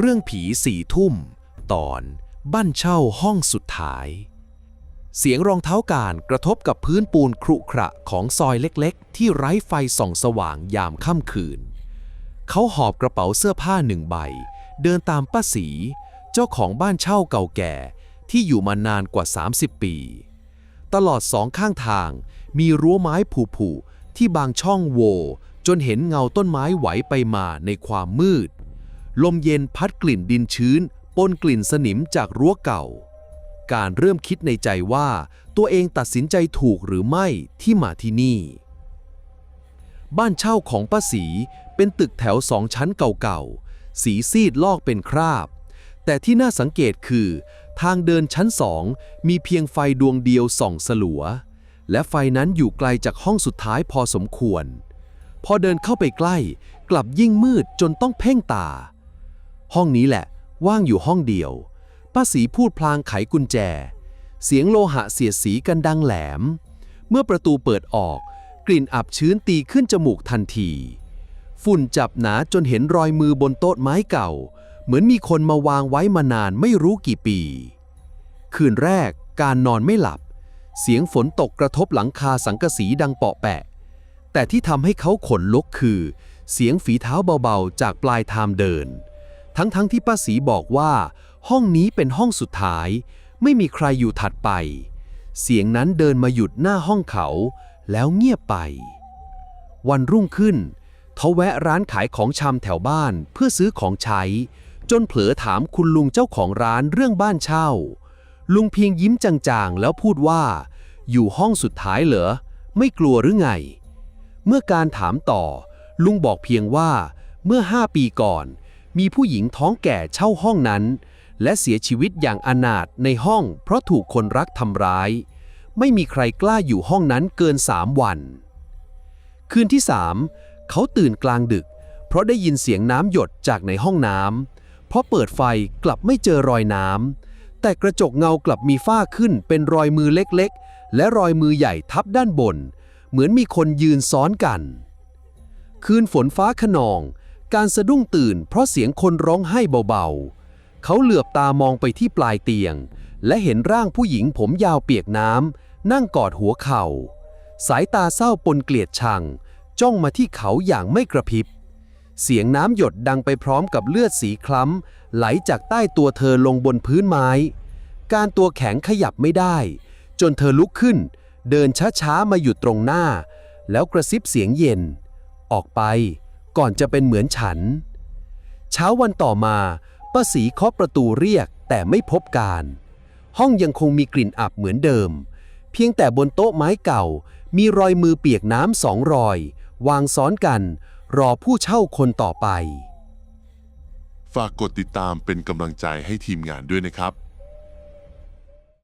เรื่องผีสี่ทุ่ม ตอนบ้านเช่าห้องสุดท้าย เสียงรองเท้าการกระทบกับพื้นปูนครุขระของซอยเล็กๆ ที่ไร้ไฟส่องสว่างยามค่ำคืน เขาหอบกระเป๋าเสื้อผ้าหนึ่งใบ เดินตามป้าสี เจ้าของบ้านเช่าเก่าแก่ที่อยู่มานานกว่า 30 ปี ตลอดสองข้างทางมีรั้วไม้ผุๆที่บางช่องโวจนเห็นเงาต้นไม้ไหวไปมาในความมืด ลมเย็นพัดกลิ่นดินชื้น ปนกลิ่นสนิมจากรั้วเก่า การเริ่มคิดในใจว่า ตัวเองตัดสินใจถูกหรือไม่ที่มาที่นี่ บ้านเช่าของป้าสีเป็นตึกแถวสองชั้นเก่าๆ สีซีดลอกเป็นคราบ แต่ที่น่าสังเกตคือ ทางเดินชั้นสองมีเพียงไฟดวงเดียวส่องสลัว และไฟนั้นอยู่ไกลจากห้องสุดท้ายพอสมควรพอเดินเข้าไปใกล้ กลับยิ่งมืดจนต้องเพ่งตา ห้องนี้แหละ ว่างอยู่ห้องเดียว ป้าสีพูดพลางไขกุญแจ เสียงโลหะเสียดสีกันดังแหลม เมื่อประตูเปิดออก กลิ่นอับชื้นตีขึ้นจมูกทันที ฝุ่นจับหนาจนเห็นรอยมือบนโต๊ะไม้เก่า เหมือนมีคนมาวางไว้มานานไม่รู้กี่ปี คืนแรกการนอนไม่หลับ เสียงฝนตกกระทบหลังคาสังกะสีดังเปาะแปะ แต่ที่ทำให้เขาขนลุกคือ เสียงฝีเท้าเบาๆ จากปลายทางเดิน ทั้งๆทที่ป้าสีบอกว่า ห้องนี้เป็นห้องสุดท้าย ไม่มีใครอยู่ถัดไป เสียงนั้นเดินมาหยุดหน้าห้องเขา แล้วเงียบไป วันรุ่งขึ้นเขาแวะร้านขายของชำแถวบ้านเพื่อซื้อของใช้ จนเผลอถามคุณลุงเจ้าของร้านเรื่องบ้านเช่า ลุงเพียงยิ้มจางๆ แล้วพูดว่า อยู่ห้องสุดท้ายเหรอ ไม่กลัวหรือไง เมื่อการถามต่อ ลุงบอกเพียงว่า เมื่อห้าปีก่อน มีผู้หญิงท้องแก่เช่าห้องนั้น และเสียชีวิตอย่างอนาถในห้องเพราะถูกคนรักทำร้าย ไม่มีใครกล้าอยู่ห้องนั้นเกินสามวัน คืนที่สามเขาตื่นกลางดึก เพราะได้ยินเสียงน้ำหยดจากในห้องน้ำเพราะเปิดไฟกลับไม่เจอรอยน้ำแต่กระจกเงากลับมีฝ้าขึ้นเป็นรอยมือเล็กๆ และรอยมือใหญ่ทับด้านบน เหมือนมีคนยืนซ้อนกัน คืนฝนฟ้าขนอง การสะดุ้งตื่นเพราะเสียงคนร้องไห้เบาๆ เขาเหลือบตามองไปที่ปลายเตียง และเห็นร่างผู้หญิงผมยาวเปียกน้ำนั่งกอดหัวเข่า สายตาเศร้าปนเกลียดชัง จ้องมาที่เขาอย่างไม่กระพริบ เสียงน้ำหยดดังไปพร้อมกับเลือดสีคล้ำไหลจากใต้ตัวเธอลงบนพื้นไม้ การตัวแข็งขยับไม่ได้ จนเธอลุกขึ้น เดินช้าๆมาหยุดตรงหน้า แล้วกระซิบเสียงเย็น ออกไป ก่อนจะเป็นเหมือนฉัน เช้าวันต่อมาป้าสีเคาะประตูเรียกแต่ไม่พบการ ห้องยังคงมีกลิ่นอับเหมือนเดิม เพียงแต่บนโต๊ะไม้เก่า มีรอยมือเปียกน้ำสองรอย วางซ้อนกัน รอผู้เช่าคนต่อไป ฝากกดติดตามเป็นกำลังใจให้ทีมงานด้วยนะครับ